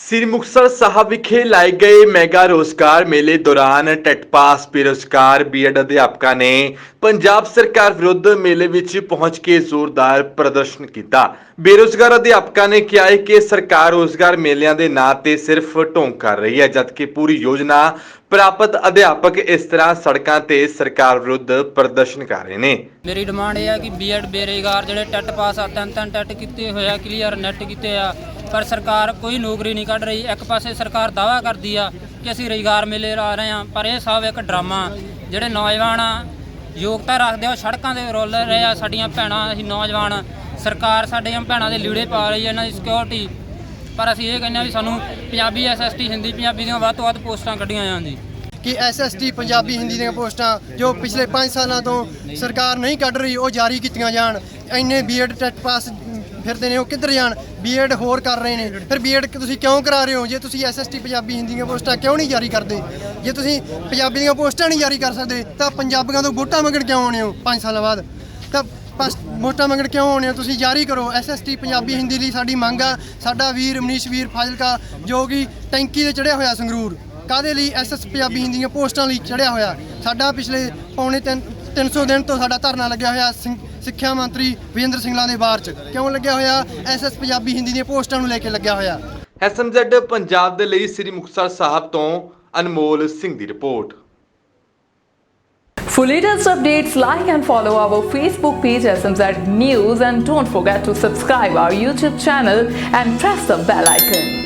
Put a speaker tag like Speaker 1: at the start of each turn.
Speaker 1: ਸ੍ਰੀ ਮੁਕਤਸਰ ਸਾਹਿਬ ਵਿਖੇ ਲਾਏ ਗਏ ਮੈਗਾ ਰੋਜ਼ਗਾਰ ਮੇਲੇ ਦੌਰਾਨ ਟੈਟ ਪਾਸ ਬੀਐਡ ਅਧਿਆਪਕਾਂ ਨੇ ਪੰਜਾਬ ਸਰਕਾਰ ਵਿਰੁੱਧ ਮੇਲੇ ਵਿੱਚ ਪਹੁੰਚ ਕੇ ਜ਼ੋਰਦਾਰ ਪ੍ਰਦਰਸ਼ਨ ਕੀਤਾ। ਬੇਰੁਜ਼ਗਾਰ ਅਧਿਆਪਕਾਂ ਨੇ ਕਿਹਾ ਹੈ ਕਿ ਸਰਕਾਰ ਰੋਜ਼ਗਾਰ ਮੇਲਿਆਂ ਦੇ ਨਾਂ ਤੇ ਸਿਰਫ ਢੋਂਗ ਕਰ ਰਹੀ ਹੈ, ਜਦਕਿ ਪੂਰੀ ਯੋਜਨਾ ਪ੍ਰਾਪਤ ਅਧਿਆਪਕ ਇਸ ਤਰ੍ਹਾਂ ਸੜਕਾਂ ਤੇ ਸਰਕਾਰ ਵਿਰੁੱਧ ਪ੍ਰਦਰਸ਼ਨ ਕਰ ਰਹੇ ਨੇ।
Speaker 2: ਮੇਰੀ ਡਿਮਾਂਡ ਇਹ ਹੈ ਕਿ ਬੀਐਡ ਬੇਰੁਜ਼ਗਾਰ ਜਿਹੜੇ ਟੈਟ ਪਾਸ ਆ ਤਿੰਨ ਤਿੰਨ ਟੈਟ ਕੀਤੇ ਹੋਇਆ ਕਲੀਅਰ ਨੈਟ ਕੀਤੇ ਆ ਪਰ ਸਰਕਾਰ ਕੋਈ ਨੌਕਰੀ ਨਹੀਂ ਕੱਢ ਰਹੀ। ਇੱਕ ਪਾਸੇ ਸਰਕਾਰ ਦਾਵਾ ਕਰਦੀ ਆ ਕਿ ਅਸੀਂ ਰੁਜ਼ਗਾਰ ਮੇਲੇ ਲਾ ਰਹੇ ਆ ਪਰ ਇਹ ਸਭ ਇੱਕ ਡਰਾਮਾ। ਜਿਹੜੇ ਨੌਜਵਾਨ ਆ ਯੋਗਤਾ ਰੱਖਦੇ ਆ, ਉਹ ਸੜਕਾਂ ਤੇ ਰੋਲ ਰਹੇ ਆ। ਸਾਡੀਆਂ ਭੈਣਾਂ, ਅਸੀਂ ਨੌਜਵਾਨ, ਸਰਕਾਰ ਸਾਡੀਆਂ ਭੈਣਾਂ ਦੇ ਲੀੜੇ ਪਾ ਰਹੀ ਹੈ ਇਹਨਾਂ ਦੀ ਸਿਕਿਉਰਿਟੀ ਪਰ ਅਸੀਂ ਇਹ ਕਹਿੰਦੇ ਆ ਵੀ ਸਾਨੂੰ ਪੰਜਾਬੀ ਐਸਐਸਟੀ ਹਿੰਦੀ, ਪੰਜਾਬੀ ਦੀਆਂ ਵੱਧ ਤੋਂ ਵੱਧ ਪੋਸਟਾਂ ਕੱਢੀਆਂ ਜਾਣ ਜੀ।
Speaker 3: ਕਿ ਐਸਐਸਟੀ ਪੰਜਾਬੀ, ਹਿੰਦੀ ਦੀਆਂ ਪੋਸਟਾਂ ਜੋ ਪਿਛਲੇ 5 ਸਾਲਾਂ ਤੋਂ ਸਰਕਾਰ ਨਹੀਂ ਕੱਢ ਰਹੀ, ਉਹ ਜਾਰੀ ਕੀਤੀਆਂ ਜਾਣ। ਇੰਨੇ ਬੀਐਡ ਟੈਟ ਪਾਸ ਫਿਰਦੇ ਨੇ, ਉਹ ਕਿੱਧਰ ਜਾਣ? ਬੀਐਡ ਹੋਰ ਕਰ ਰਹੇ ਨੇ। ਫਿਰ ਬੀਐਡ ਤੁਸੀਂ ਕਿਉਂ ਕਰਾ ਰਹੇ ਹੋ? ਜੇ ਤੁਸੀਂ ਐਸਐਸਟੀ ਪੰਜਾਬੀ ਹਿੰਦੀ ਦੀਆਂ ਪੋਸਟਾਂ ਕਿਉਂ ਨਹੀਂ ਜਾਰੀ ਕਰਦੇ? ਜੇ ਤੁਸੀਂ ਪੰਜਾਬੀ ਦੀਆਂ ਪੋਸਟਾਂ ਨਹੀਂ ਜਾਰੀ ਕਰ ਸਕਦੇ, ਤਾਂ ਪੰਜਾਬੀਆਂ ਤੋਂ ਵੋਟਾਂ ਮੰਗਣ ਕਿਉਂ ਆਉਣੇ ਹੋ? 5 ਸਾਲਾਂ ਬਾਅਦ। ਤਾਂ ਬਸ ਵੋਟਾਂ ਮੰਗਣ ਕਿਉਂ ਆਉਣੇ ਹੋ? ਤੁਸੀਂ ਜਾਰੀ ਕਰੋ। ਐਸਐਸਟੀ ਪੰਜਾਬੀ ਹਿੰਦੀ ਲਈ ਸਾਡੀ ਮੰਗ ਆ। ਸਾਡਾ ਵੀਰ ਮਨੀਸ਼ ਵੀਰ ਫਾਜ਼ਿਲਕਾ, ਜੋ ਕਿ ਟੈਂਕੀ ਤੇ ਚੜਿਆ ਹੋਇਆ ਸੰਗਰੂਰ। ਕਾਦੇ ਲਈ ਐਸਐਸ ਪੰਜਾਬੀ ਹਿੰਦੀ ਦੀਆਂ ਪੋਸਟਾਂ ਲਈ ਚੜਿਆ ਹੋਇਆ? ਸਾਡਾ ਪਿਛਲੇ ਪੌਣੇ ਤਿੰਨ 300 ਦਿਨ ਤੋਂ ਸਾਡਾ ਧਰਨਾ ਲੱਗਿਆ ਹੋਇਆ। ਸਿੰ- ਸਿੱਖਿਆ ਮੰਤਰੀ ਵਿਜੇਂਦਰ ਸਿੰਘਲਾ ਦੇ ਬਾਰ ਚ ਕਿਉਂ ਲੱਗਿਆ ਹੋਇਆ ਐਸਐਸ ਪੰਜਾਬੀ ਹਿੰਦੀ ਦੀਆਂ ਪੋਸਟਾਂ ਨੂੰ ਲੈ ਕੇ ਲੱਗਿਆ ਹੋਇਆ
Speaker 1: ਐਸਐਮਜ਼ੈਡ ਪੰਜਾਬ ਦੇ ਲਈ ਸ੍ਰੀ ਮੁਕਤਸਰ ਸਾਹਿਬ ਤੋਂ ਅਨਮੋਲ ਸਿੰਘ ਦੀ report
Speaker 4: For latest updates, like and follow our Facebook page SMZ News and don't forget to subscribe our YouTube channel and press the bell icon.